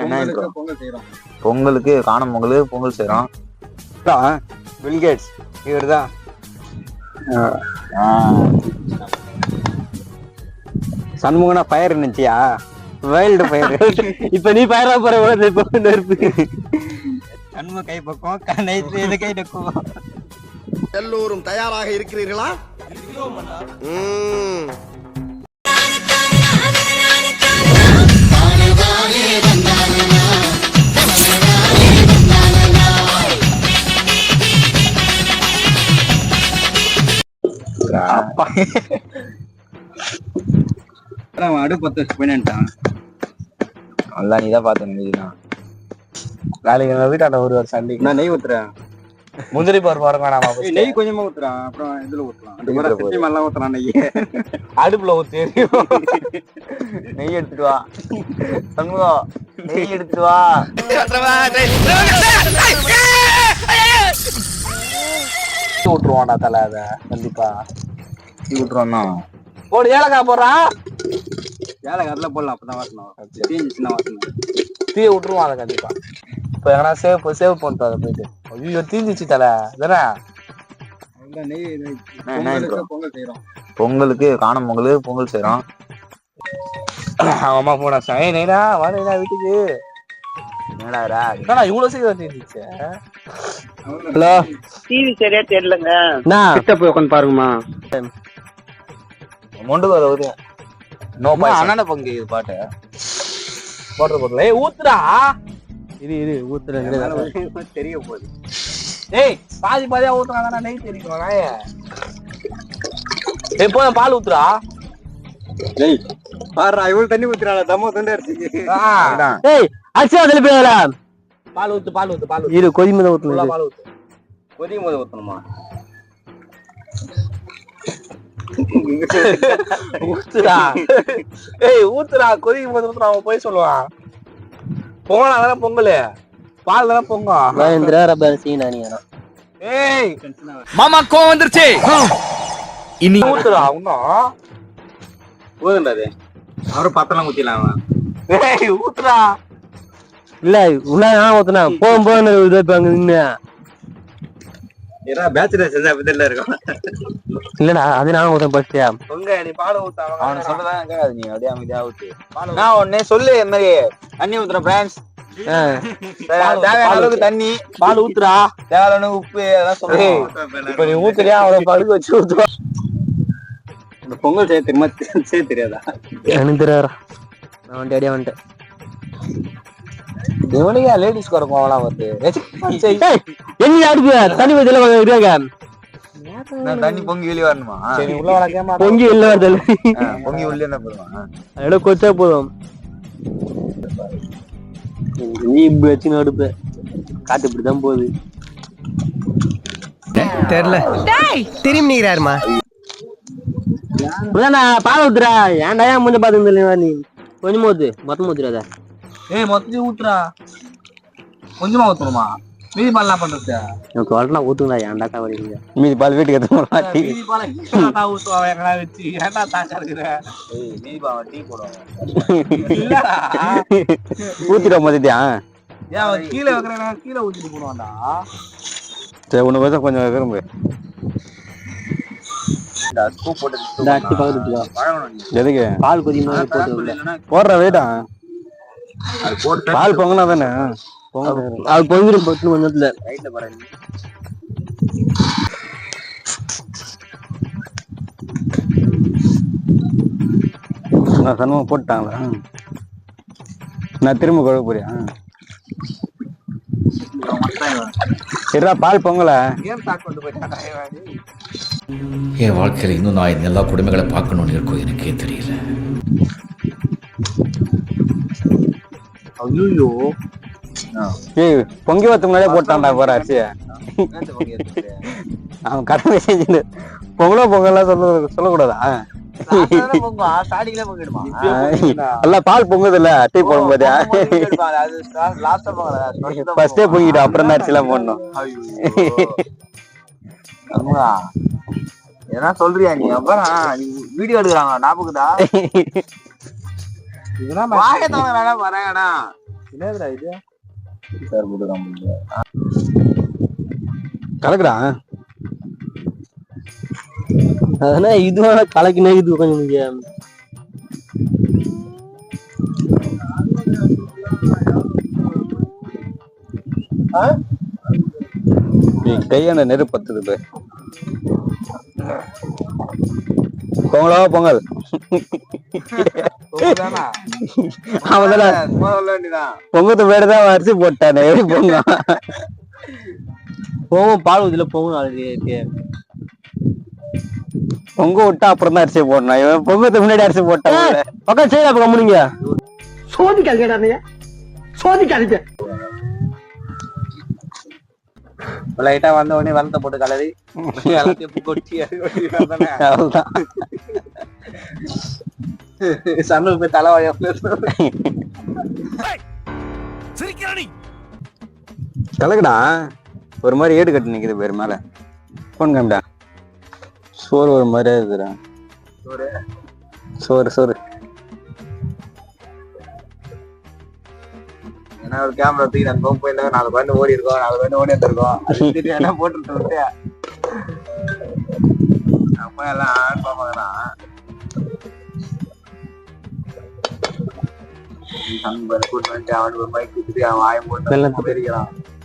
பொங்கலுக்கு பொங்கல் செய்யறோம் பொங்கலுக்கு காணும் பொங்கலுக்கு பொங்கல் பில்கேட்ஸ் இவர் தான் சண்முகனா ஃபயர் இருந்துச்சியா? வைல்டு ஃபயர் இப்ப நீ பயிரா போற உலகத்துல இப்ப நெருப்பு சண்முக கை பக்கம் கண்ணை இது கை டக்கும் எல்லோரும் தயாராக இருக்கிறீர்களா? அவன் அடுப்பு பத்து வச்சு பண்ணிட்டான் நல்லா நீ தான் பார்த்து நாளைக்கு வீட்டாண்ட ஒரு ஒரு சண்டைக்கு நான் நெய் ஊத்துறேன். முந்திரி பருப்பு வர வேணாமா நெய் கொஞ்சமா ஊத்துறான். அப்புறம் இதுல ஊத்தலாம். ஊத்துறான் நெய் அடுப்புல ஊத்தி. நெய் எடுத்துட்டு வா. சண்முகம் நெய் எடுத்துட்டு வா. விட்டுருவான்டா தலை அத. கண்டிப்பா. தீ விட்டுருவான் தான் போடு ஏலக்காய் போடுறான் ஏலக்காய் அதில் போடலாம் அப்பதான் வாசனம் தீஞ்சிச்சுன்னா வாசனம் தீய விட்டுருவான் அதை கண்டிப்பா. இப்ப எங்கன்னா சேவ் சேவ் பண்ணிட்டு அதை போயிட்டு. ஐயோ தீஞ்சிச்சு தலை. தானே? பொங்கல் செய்யறோம் பொங்கலுக்கு காணும் பொங்கலுக்கு பொங்கல் செய்றோம். அவன் அம்மா போனா சாய் நைனா வா நைனா வீட்டுக்கு. என்னடா என்னடா இவ்வளவு சீக்கிரம் தீர்ந்துச்சு ஹலோ? டிவி சரியா தெரியலங்க. நான் கிட்ட போய் உட்காந்து பாருங்கம்மா. மொண்டு வர ஒரு நோ அண்ணன பங்கு இது பாட்டு. போடுற போடுற ஏய் ஊத்துடா. இரு இரு ஊத்துறேன் தெரிய போகுது. ஏய் பாதி பாதியா ஊத்துறாங்க நெய் தெரியும் நாய ஏய் போய் பால் ஊத்துடா. நெய் பாரு இவ்வளவு தண்ணி ஊத்துறாள் தம்ம தண்டை ஆ, ஏய் அச்சா அதுல போயல பால் ஊத்து பால் ஊத்து பால் ஊத்து. இரு கொதிமத ஊத்துனது. பால் ஊத்து. கொதிக்கும் போது ஊத்தணுமா? ஊத்துடா. ஏய் ஊத்துடா. கொதிக்கும் போது ஊத்துடா. அவன் போய் சொல்லுவான். பொங்கல் தானே பொங்கல்? பால் தானே பொங்கும். மகேந்திரா ரப்பர் சீனா நீ ஏய். மாமா கோவம் வந்துருச்சு. இனி ஊத்துடா இன்னும் ஊதுண்டாது அவரும் பத்தலாம் ஊத்திடலாம் ஏய் ஊத்துடா. இல்ல உள்ள ஊத்துனா போகும் போது இப்ப அங்க நின்னு. ஏன்னா பேச்சுலர் செஞ்சா அப்படிதான் இருக்கும். இல்லடா அது நான் ஃபர்ஸ்ட் பொங்க நீ பால் ஊத்து அவனை சொல்றதா கேட்காது நீ அப்படியே அமைதியா ஊத்து. நான் உடனே சொல்லு இந்த மாதிரி தண்ணி ஊத்துற பிரான்ஸ் தேவையான அளவுக்கு தண்ணி பால் ஊத்துடா. தேவையான உப்பு அதெல்லாம் சொல்லு. இப்ப நீ ஊத்துறியா அவனை படுக்க வச்சு ஊத்துவா? இந்த பொங்கல் செய்ய தெரியுமா செய்ய தெரியாதா? எனக்கு தெரியாதா நான் வண்டி அடியா வந்துட்டேன். இவனுக்கு லேடிஸ் குறைக்கும் அவனா வந்து? எங்க அடுப்பு தண்ணி வச்சல இருக்காங்க. நான் தண்ணி பொங்கி வெளியே வரணுமா? சரி உள்ள வர பொங்கி வெளில வருது பொங்கி உள்ள என்ன போடுவான் அதோட கொச்சா போதும். நீ இப்படி வச்சு அடுப்பு காத்து இப்படிதான் போகுது. தெரியல. திரும்பி ஊத்துறா ஏன்டா ஏன் முன்ன பாத்து நீ? கொஞ்சமா ஊத்து மொத்தமா ஊத்துறாத. ஏய் மொத்தத்தையும் ஊத்துறா கொஞ்சமா ஊத்தணுமா? மீதி பால் என்ன பண்றது? எனக்கு சொல்றா ஊத்துங்களா ஏன்டா கவரிங்க மீதி பால் வீட்டுக்கு எடுத்து போலாம் மீதி பால் ஊத்துவான் எங்கடா வச்சு? ஏன்டா தாக்கா இருக்கிற ஏய் மீதி பால் டீ போடுவாங்க இல்லடா. ஊத்திட ஏன் அவன் கீழே வைக்கிறேன் கீழே ஊத்திட்டு போடுவான்டா. சரி உன்னை பத்தி கொஞ்சம் நீ எதுக்கு? பால் கொதிமா போடுற போட்டு பால் பொங்கினா தானே அது பொங்கிடும் பத்து மணி நேரத்துல ரைட்ல பாரு நான் சன்மம் போட்டாங்களா நான் திரும்ப கழுவ போறியா? பால் பொங்கல. என் வாழ்க்கையில் இன்னும் நான் எல்லா குடும்பங்களை பார்க்கணும்னு இருக்கோ எனக்கே தெரியல. ஐயோ ஏய் பொங்கி வரத்துக்கு முன்னாடியே போட்டான்டா போற அரிசிய? அவன் கடமை செஞ்சு பொங்கலோ பொங்கல்லாம் சொல்ல சொல்லக்கூடாதா? பால் பொங்குது இல்ல டீ போடும் போதே ஃபர்ஸ்டே. பொங்கிட்டு அப்புறம் தான் அரிசி எல்லாம் போடணும் எதனா சொல்றியா நீ? அப்புறம் வீடியோ எடுக்கிறாங்க வாய தவறாடா வரேங்கடா என்னதுடா இது? சார் போட்டு கலக்குடா அதனால இதுவான கலக்கினே இது கொஞ்சம் கையான நெருப்பு பத்துது போய் பொங்கலோ பொங்கல். பொங்கத்து பேரு தான் அரிசி போட்டானே எப்படி பொங்க போவோம் பால் ஊதில போவோம் நாளைக்கு பொங்க விட்டா அப்புறம் தான் அரிசி போடணும். இவன் பொங்கத்துக்கு முன்னாடி அரிசி போட்டான் பக்கம் சரி அப்ப கம்முனிங்க சோதிக்காதீங்கடா நீங்க சோதிக்காதீங்க. லைட்டா வந்த உடனே வெள்ளத்தை போட்டு கலரி எல்லாத்தையும் கொட்டி அவ்வளவுதான். போய் தலைவாய கலக்குடா. ஒரு மாதிரி ஏடு கட்டி நிக்குது பேர் மேல. போன் காமிடா. சோறு ஒரு மாதிரியா இருக்குடா சோறு. சோறு ஏன்னா ஒரு கேமரா தூக்கி அந்த போய் போய் நாலு பேருந்து ஓடி இருக்கோம் நாலு பேருந்து ஓடி வந்துருக்கோம். என்ன போட்டு விட்டு அப்ப எல்லாம் ஆன் பாப்பாங்கதான்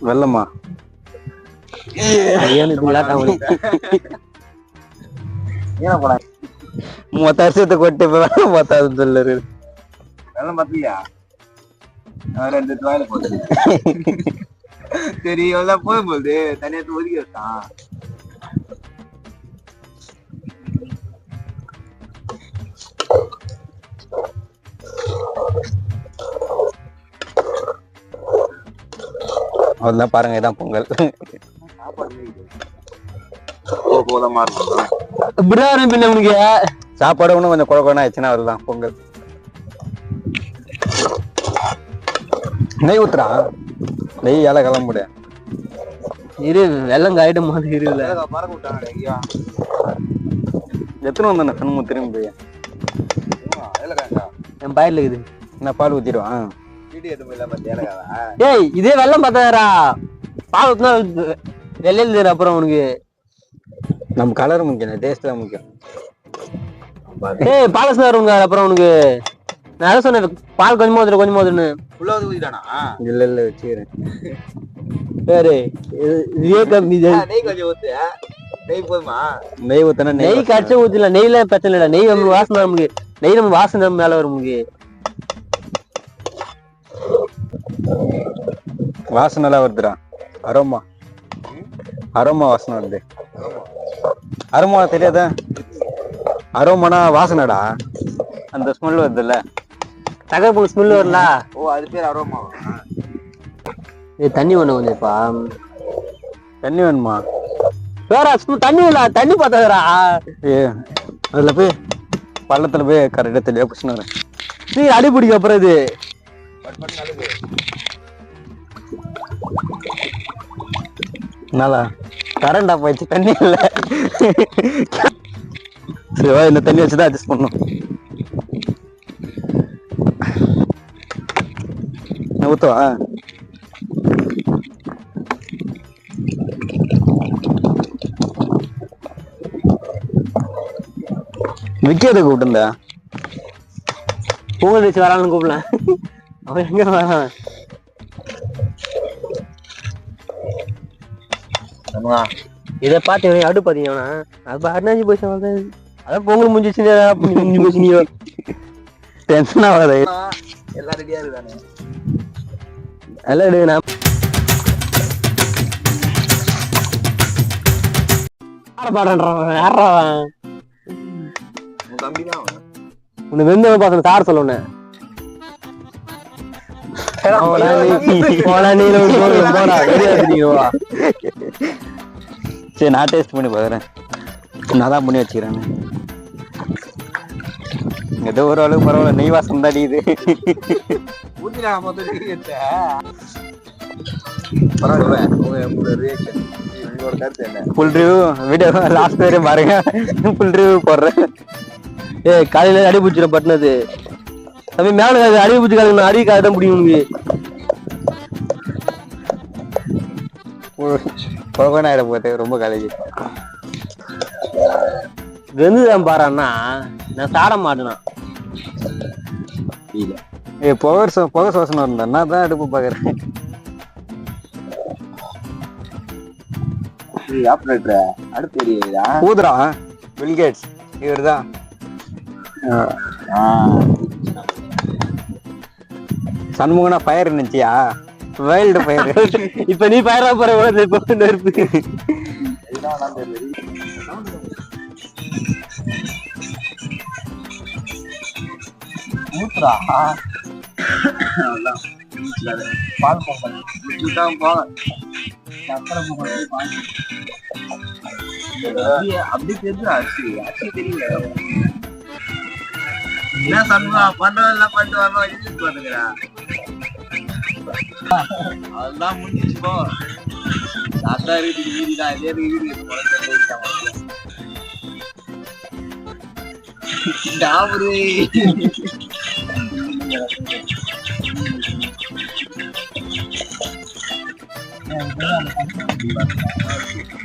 வெள்ளமா மொத்த அரிசியத்தை கொட்டி இப்ப வெள்ளம் வெள்ளம் பத்தலையா ரெண்டு துவாயில போகுது சரி இவெல்லாம் போகும்போது தனியா ஒதுக்கி வச்சான். அவ்வளவுதான் பாருங்க இதான் பொங்கல். இப்படிதான் பின்ன உனக்கு? சாப்பாடு இன்னும் கொஞ்சம் குழப்பம் ஆயிடுச்சுன்னா அதுதான் பொங்கல். நெய் ஊத்துறா நெய் ஏழை கிளம்புட. இரு வெள்ளம் காயிடும் போது இருல எத்தனை வந்தானே சண்முகம் திரும்பி என் பாயில இருக்குது. என்ன பால் ஊத்திடுவான்? ஏய் இதே வெள்ளம் பார்த்தாரா பால் ஊத்துனா வெள்ளையில அப்புறம் உனக்கு. நம்ம கலர் முக்கியம் டேஸ்ட் தான் முக்கியம். ஏய் பாலஸ் உங்க அப்புறம் உனக்கு. நான் சொன்னேன் பால் கொஞ்சமா ஊத்துற கொஞ்சமா ஊத்துன்னு. உள்ள வந்து ஊதிட்டானா இல்ல இல்ல வச்சுக்கிறேன். பேரு இதே கம்மி. நெய் கொஞ்சம் ஊத்து. நெய் போதுமா? நெய் ஊத்தினா நெய் கடிச்சு ஊத்தில நெய்ல பிரச்சனை இல்லடா. நெய் நம்ம வாசனை நமக்கு நெய் நம்ம வாசனை நம்ம மேல வரும் நமக்கு வாசனை எல்லாம் வருதுடா. அரோமா. அரோமா வாசனை வருது. அரோமா தெரியாதா? அரோமானா வாசனைடா. அந்த ஸ்மெல் வருதுல்ல. தகவல் ஸ்மெல் வரல ஓ அது பேர் அரோமா. ஏய் தண்ணி ஒண்ணு கொஞ்சம்ப்பா. தண்ணி வேணுமா? வேற ஸ்மெல் தண்ணி இல்ல தண்ணி பார்த்தாதரா ஏ அதுல போய் பள்ளத்துல போய் கரெக்டா தெளிவா குடிச்சுன்னு வரேன். நீ அடி பிடிக்க அப்புறம் இது நல்லா. கரண்ட் ஆஃப் ஆயிடுச்சு தண்ணி இல்ல. சரி வா இந்த தண்ணி வச்சுதான் அட்ஜஸ்ட் பண்ணும் நான் ஊத்தவா? விக்கியதை கூப்பிட்டுந்தா பூங்கல் வச்சு வரான்னு கூப்பிடல. அவன் எங்க வரான்? இதை பார்த்து இவன் அடு பாத்தீங்கன்னா அது அருணாச்சி போய் சொல்றது அதான் பொங்கல் முடிஞ்சிச்சு முடிஞ்சு போச்சு நீ டென்ஷன் ஆகாத எல்லாம் ரெடியா இருக்கானே எல்லாம் எடு நான் உன்னை வெந்தவன் பார்க்கணும் சார் சொல்ல உன்னை போடா நீ- போடா சரி நான் டேஸ்ட் பண்ணி பார்க்குறேன் நான் தான் பண்ணி வச்சுக்கிறேன். ஏதோ ஒரு பரவாயில்ல நெய் வாசம் தான் இது ஃபுல் லாஸ்ட் வரையும் பாருங்க. ஃபுல் ரிவ்யூ போடுறேன். ஏ காலையில அடி பூச்சிட பட்டினது. தம்பி மேல அடி பூச்சி காலங்க அடி காலை தான் பிடிக்கும் குழப்பம் ஆயிட போகுது ரொம்ப காலேஜ் வெந்துதான் பாறான்னா நான் சாட மாட்டேனா ஏ புகை புகை சுவாசனம் இருந்தா நான் தான் அடுப்பு பாக்குறேன். ஆப்ரேட்டர் அடுத்து எரியுதா ஊதுரா பில்கேட்ஸ் இவர் தான் சண்முகனா ஃபயர் இருந்துச்சியா வைல்டு ஃபயர். இப்ப நீ பயிரா போற உலகத்துல இப்ப நெருப்பு மூத்ரா? பால் பொங்கல் சக்கரை பொங்கல் பால். அப்படி தெரிஞ்சு அரிசி. அரிசி தெரியல. என்ன சொல்லுவா பண்றதெல்லாம் பண்ணிட்டு வரணும் இழுத்து அதெல்லாம் முடிஞ்சிச்சு போ. தாத்தா வீட்டுக்கு வீடு தான் இதே வீடு இருக்கு Thank you.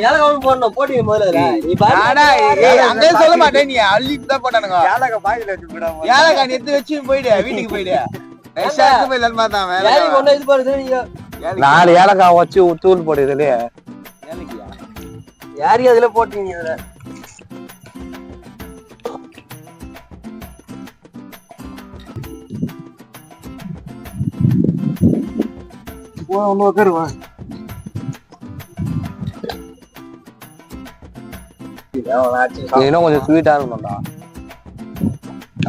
ஏழகம் போடணும். போட்டி முதல்ல நீ அங்கே சொல்ல மாட்டேன் நீ. அள்ளிட்டு தான் போட்டானுங்க. ஏலக பாயில வச்சு விடாம ஏலக்காய் எடுத்து வச்சு போயிடு. வீட்டுக்கு போயிடு. எடுத்து போய் லல்மா தான் கொண்டு இது பண்ணுறது நீங்க நாலு ஏலக்காய் வச்சு தூள் போடு இதுலயே. யாரையும் அதுல போட்டீங்க இதுல? உட்காருவா இன்னும் கொஞ்சம் ஸ்வீட்டா இருக்கணும்டா.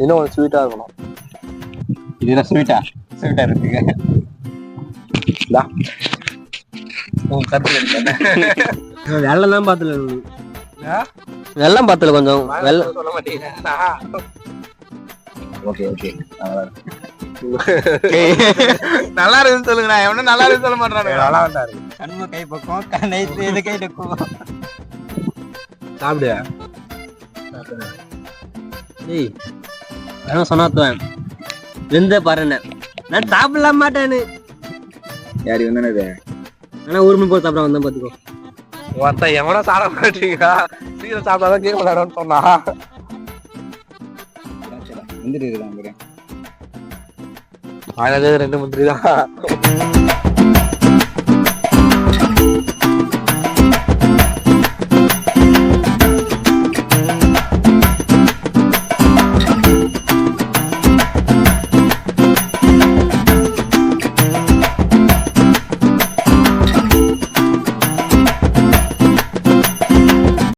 இன்னும் கொஞ்சம் ஸ்வீட்டா இருக்கணும். ஸ்வீட்டா ஸ்வீட்டா இருக்குங்க வெள்ளம் தான் பாத்துல வெள்ளம் பாத்துல கொஞ்சம் வெள்ளம் சொல்ல மாட்டேங்கிறா ஓகே ஓகே. நல்லா இருக்குன்னு சொல்லுங்கண்ணா எவனும் நல்லா இருக்குன்னு சொல்ல மாட்டானுங்க நல்லா வந்தாரு. கண்ம கை பக்கம் கண்ணை இது கை டக்கும் சாப்பிடு ஏய் வேணும் சொன்னாத்துவேன் வெந்த பாருன்னு. நான் சாப்பிடலாம் மாட்டேன்னு. யாரு வந்தானது ஆனா ஒரு மணி போய் சாப்பிட வந்தேன் பாத்துக்கோ ஒருத்தன் எவனோ சாப்பிட மாட்டீங்க சீக்கிரம் சாப்பிட்டாதான் கேம் விளையாடும்னு சொன்னா வந்துட்டு இருக்காங்க அதனால ரெண்டு மந்திரி தான்